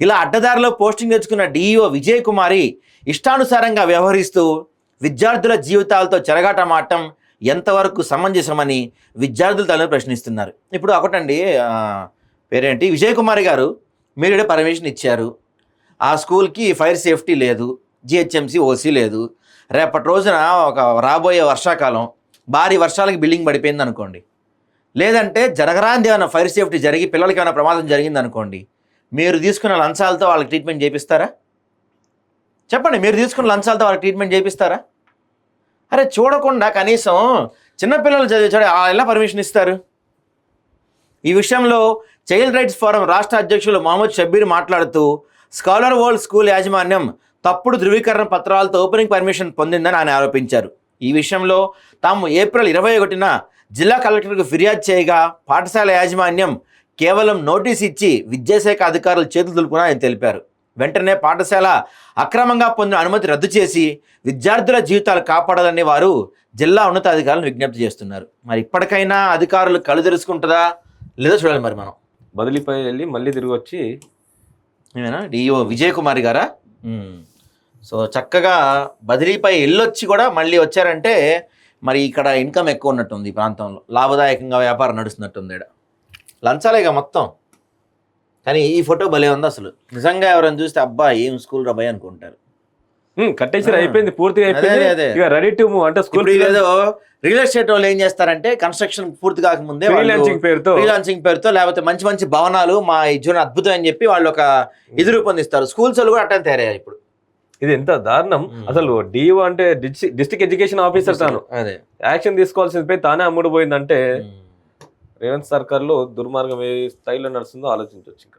ఇలా అడ్డదారిలో పోస్టింగ్ తెచ్చుకున్న డిఈఓ విజయ్ కుమారి ఇష్టానుసారంగా వ్యవహరిస్తూ విద్యార్థుల జీవితాలతో చెరగాటమాటం ఎంతవరకు సమంజసమని విద్యార్థులు తల్లిని ప్రశ్నిస్తున్నారు. ఇప్పుడు ఒకటండి పేరేంటి? విజయ్ కుమారి గారు మీరు పర్మిషన్ ఇచ్చారు. ఆ స్కూల్కి ఫైర్ సేఫ్టీ లేదు జిహెచ్ఎంసి ఓసీ లేదు. రేపటి రోజున ఒక రాబోయే వర్షాకాలం భారీ వర్షాలకి బిల్డింగ్ పడిపోయింది అనుకోండి లేదంటే జరగరాంది ఏమైనా ఫైర్ సేఫ్టీ జరిగి పిల్లలకి ఏమైనా ప్రమాదం జరిగింది అనుకోండి మీరు తీసుకున్న లంచాలతో వాళ్ళకి ట్రీట్మెంట్ చేపిస్తారా? చెప్పండి మీరు తీసుకున్న లంచాలతో వాళ్ళకి ట్రీట్మెంట్ చేపిస్తారా? అరే చూడకుండా కనీసం చిన్నపిల్లలు చదివి చూడ ఎలా పర్మిషన్ ఇస్తారు. ఈ విషయంలో చైల్డ్ రైట్స్ ఫోరం రాష్ట్ర అధ్యక్షులు మహమ్మద్ షబ్బీర్ మాట్లాడుతూ స్కాలర్ వరల్డ్ స్కూల్ యాజమాన్యం తప్పుడు ధృవీకరణ పత్రాలతో ఓపెనింగ్ పర్మిషన్ పొందిందని ఆయన ఆరోపించారు. ఈ విషయంలో తాము ఏప్రిల్ ఇరవై ఒకటిన జిల్లా కలెక్టర్కు ఫిర్యాదు చేయగా పాఠశాల యాజమాన్యం కేవలం నోటీస్ ఇచ్చి విద్యాశాఖ అధికారులు చేతులు దులుపుకున్నా ఆయన తెలిపారు. వెంటనే పాఠశాల అక్రమంగా పొందిన అనుమతి రద్దు చేసి విద్యార్థుల జీవితాలు కాపాడాలని వారు జిల్లా ఉన్నతాధికారులను విజ్ఞప్తి చేస్తున్నారు. మరి ఇప్పటికైనా అధికారులు కళ్ళు తెరుచుకుంటుందా లేదో చూడాలి మరి మనం. బదిలీపై వెళ్ళి మళ్ళీ తిరిగి వచ్చి ఏమైనా? డిఓ విజయ్ కుమార్ గారా? సో చక్కగా బదిలీపై వెళ్ళొచ్చి కూడా మళ్ళీ వచ్చారంటే మరి ఇక్కడ ఇన్కమ్ ఎక్కువ ఉన్నట్టుంది ఈ ప్రాంతంలో. లాభదాయకంగా వ్యాపారం నడుస్తున్నట్టుంది ఇక్కడ లంచాలేగా మొత్తం. కానీ ఈ ఫోటో భలే ఉంది అసలు. నిజంగా ఎవరైనా చూస్తే అబ్బా ఏం స్కూల్ రా భయ్ అనుకుంటారు. కట్టేసి. అయిపోయింది పూర్తిగా అయిపోయింది. ఇక రెడీ టు మూవ్ అంటే స్కూల్ ఏదో రియల్ ఎస్టేట్ వాళ్ళు ఏం చేస్తారంటే కన్స్ట్రక్షన్ పూర్తి కాకముందే ఫ్రీలాన్సింగ్ పేరుతో. ఫ్రీలాన్సింగ్ పేరుతో లేకపోతే మంచి మంచి భవనాలు మా ఈ జూన్ అద్భుతం అని చెప్పి వాళ్ళు ఒక ఇది రూపొందిస్తారు. స్కూల్స్ కూడా అట్టని తయారయ్యారు ఇప్పుడు. ఇది ఎంత దారుణం. అసలు డిఓ అంటే డిస్ట్రిక్ట్ ఎడ్యుకేషన్ ఆఫీసర్ తాను. యాక్షన్ తీసుకోవాల్సింది తానే అమ్ముడు పోయిందంటే రేవంత్ సర్కార్లో దుర్మార్గం ఏ స్థాయిలో నడుస్తుందో ఆలోచించవచ్చు ఇంకా.